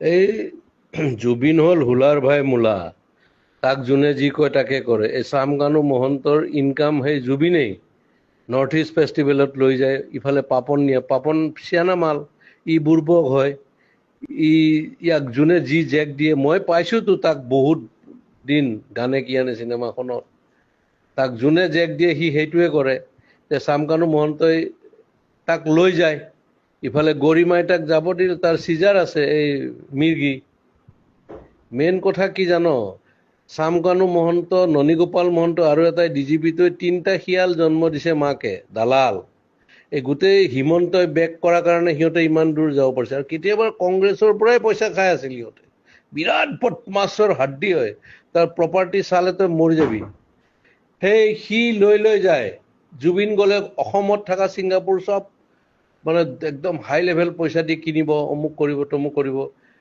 এই জুবিন হ'ল হোলাৰ ভাই মূলা। তাক যোনে যি কয় তাকে কৰে। এই চামকানু মহন্তৰ ইনকাম সেই জুবিনেই নৰ্থ ইষ্ট ফেষ্টিভেলত লৈ যায়। ইফালে পাপন নিয়ে পাপন চিয়ানা মাল। ই বুৰ্বক হয়। ই ইয়াক যোনে যি জেক দিয়ে মই পাইছোতো তাক বহুত দিন গানে কি আনে চিনেমাখনত। তাক যোনে জেক দিয়ে সি সেইটোৱে কৰে। যে চামকানু মহন্তই তাক লৈ যায়। ইফালে গৰিমাই তাক যাব দিল তাৰ চিজাৰ আছে এই মিৰ্গি। মেইন কথা কি জান? চামকানু মহন্ত ননীগোপাল মহন্ত আৰু এটাই ডি জি পিটোৱে তিনিটা শিয়াল জন্ম দিছে মাকে দালাল। এই গোটেই হিমন্তই বেক কৰাৰ কাৰণে সিহঁতে ইমান দূৰ যাব পাৰিছে। আৰু কেতিয়াবা কংগ্ৰেছৰ পৰাই পইচা খাই আছিল সিহঁতে। বিৰাট বদমাছৰ হাড্ডি হয়। তাৰ প্ৰপাৰ্টি চালে তই মৰি যাবি। সেই সি লৈ লৈ যায়। জুবিন গ'লে অসমত থকা ছিংগাপুৰ চব মানে একদম হাই লেভেল পইচা দি কিনিব অমুক কৰিব তমুক কৰিব।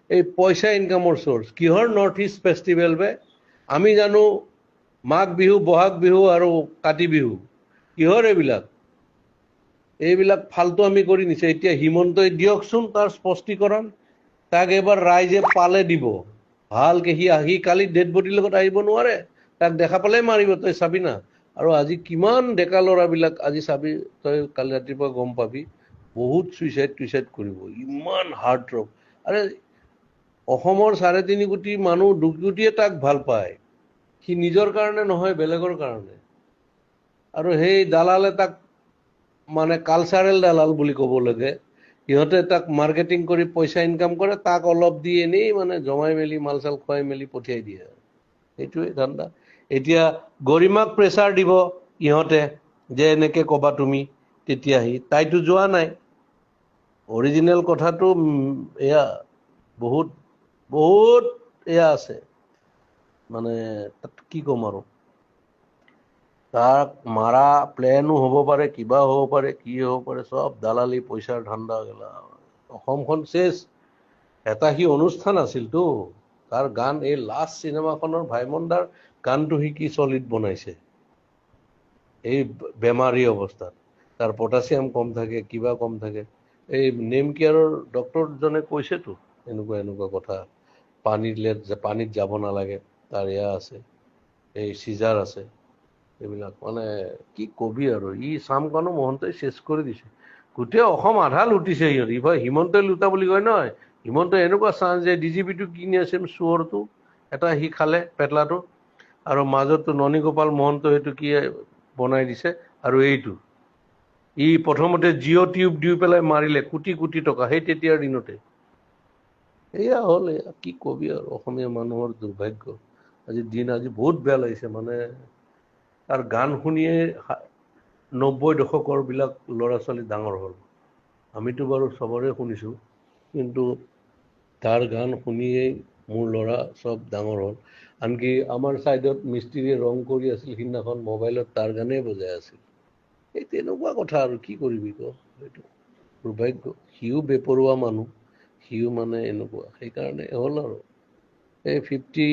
এই পইচা ইনকামৰ চ'ৰ্চ কিহৰ নৰ্থ ইষ্ট ফেষ্টিভেল বে? আমি জানো মাঘ বিহু বহাগ বিহু আৰু কাতি বিহু। কিহৰ এইবিলাক? এইবিলাক ফাল্টু আমি কৰি নিছে। এতিয়া হিমন্তই দিয়কচোন তাৰ স্পষ্টীকৰণ। তাক এবাৰ ৰাইজে পালে দিব। ভালকে সি আহি কালি ডেড বডিৰ লগত আহিব নোৱাৰে। তাক দেখা পালে মাৰিব তই চাবি না। আৰু আজি কিমান ডেকা ল'ৰাবিলাক আজি চাবি তই কালি ৰাতিপুৱা গম পাবি। বহুত চুইচাইড টুইচাইড কৰিব। ইমান হাৰ্ট ৰক আৰে অসমৰ চাৰে তিনি কোটি মানুহ দুই কোটিয়ে তাক ভাল পায়। সি নিজৰ কাৰণে নহয় বেলেগৰ কাৰণে। আৰু সেই দালালে তাক মানে কালচাৰেল দালাল বুলি ক'ব লাগে। সিহঁতে তাক মাৰ্কেটিং কৰি পইচা ইনকাম কৰে তাক অলপ দি এনেই মানে জমাই মেলি মাল চাল খুৱাই মেলি পঠিয়াই দিয়ে সেইটোৱে ধান্দা। এতিয়া গৰিমাক প্ৰেছাৰ দিব ইহঁতে যে এনেকে ক'বা তুমি তেতিয়া সি তাইতো যোৱা নাই। অৰিজিনেল কথাটো এয়া বহুত বহুত এয়া আছে। মানে তাত কি ক'ম আৰু? তাক মাৰা প্লেনো হ'ব পাৰে কিবা হ'ব পাৰে কি হ'ব পাৰে চব দালালি পইচাৰ ধান্দা গেলা। অসমখন চেচ এটা সি অনুষ্ঠান আছিলতো। তাৰ গান এই লাষ্ট চিনেমাখনৰ ভাইমন দাৰ গানটো সি কি চলিড বনাইছে? এই বেমাৰী অৱস্থাত। তাৰ পটাছিয়াম কম থাকে কিবা কম থাকে। এই নেম কেয়াৰৰ ডক্তৰজনে কৈছেতো এনেকুৱা এনেকুৱা কথা। পানীত লে- পানীত যাব নালাগে তাৰ এয়া আছে এই চিজাৰ আছে এইবিলাক। মানে কি কবি আৰু ই চামকানু মহন্তই চেচ কৰি দিছে। গোটেই অসম আধা লুটিছে সিহঁত। ইফালে হিমন্তই লুটা বুলি কয় নহয় হিমন্তই এনেকুৱা চান্স যে ডি জি পিটো কিনি আছে চোৰটো এটা সি খালে পেটলাটো আৰু মাজতো ননীগোপাল মহন্ত সেইটো কি বনাই দিছে আৰু এইটো। ই প্ৰথমতে জিঅ' টিউব দি পেলাই মাৰিলে কোটি কোটি টকা। সেই তেতিয়াৰ দিনতে। এয়া হ'ল এয়া কি কবি আৰু অসমীয়া মানুহৰ দুৰ্ভাগ্য। আজি দিন আজি বহুত বেয়া লাগিছে মানে। তাৰ গান শুনিয়ে নব্বৈ দশকৰ বিলাক ল'ৰা ছোৱালী ডাঙৰ হ'ল। আমিতো বাৰু চবৰে শুনিছোঁ কিন্তু তাৰ গান শুনিয়েই মোৰ ল'ৰা চব ডাঙৰ হ'ল। আনকি আমাৰ ছাইডত মিস্ত্ৰীয়ে ৰং কৰি আছিল সিদিনাখন মোবাইলত তাৰ গানেই বজাই আছিল। এই তেনেকুৱা কথা আৰু কি কৰিবি ক সেইটো দুৰ্ভাগ্য সিও বেপৰোৱা মানুহ সিও মানে এনেকুৱা সেইকাৰণে হ'ল আৰু এই ফিফটি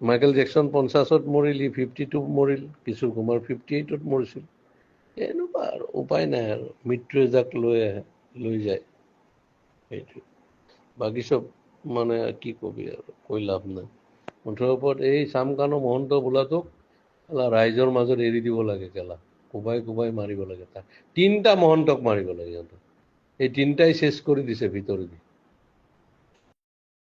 মাইকেল জেকচন পঞ্চাছত মৰিল ই ফিফটি টু মৰিল কিশোৰ কুমাৰ ফিফটি এইটত মৰিছিল এনেকুৱা আৰু উপায় নাই আৰু মৃত্যুৱে যাক লৈ আহে লৈ যায় সেইটোৱে বাকী চব মানে কি কবি আৰু কৈ লাভ নাই মুঠৰ ওপৰত এই চামকানু মহন্ত বোলাটোক ৰাইজৰ মাজত এৰি দিব লাগে কেলা কোবাই কোবাই মাৰিব লাগে। তাক তিনিটা মহন্তক মাৰিব লাগে সিহঁতক। এই তিনিটাই চেচ কৰি দিছে ভিতৰেদি।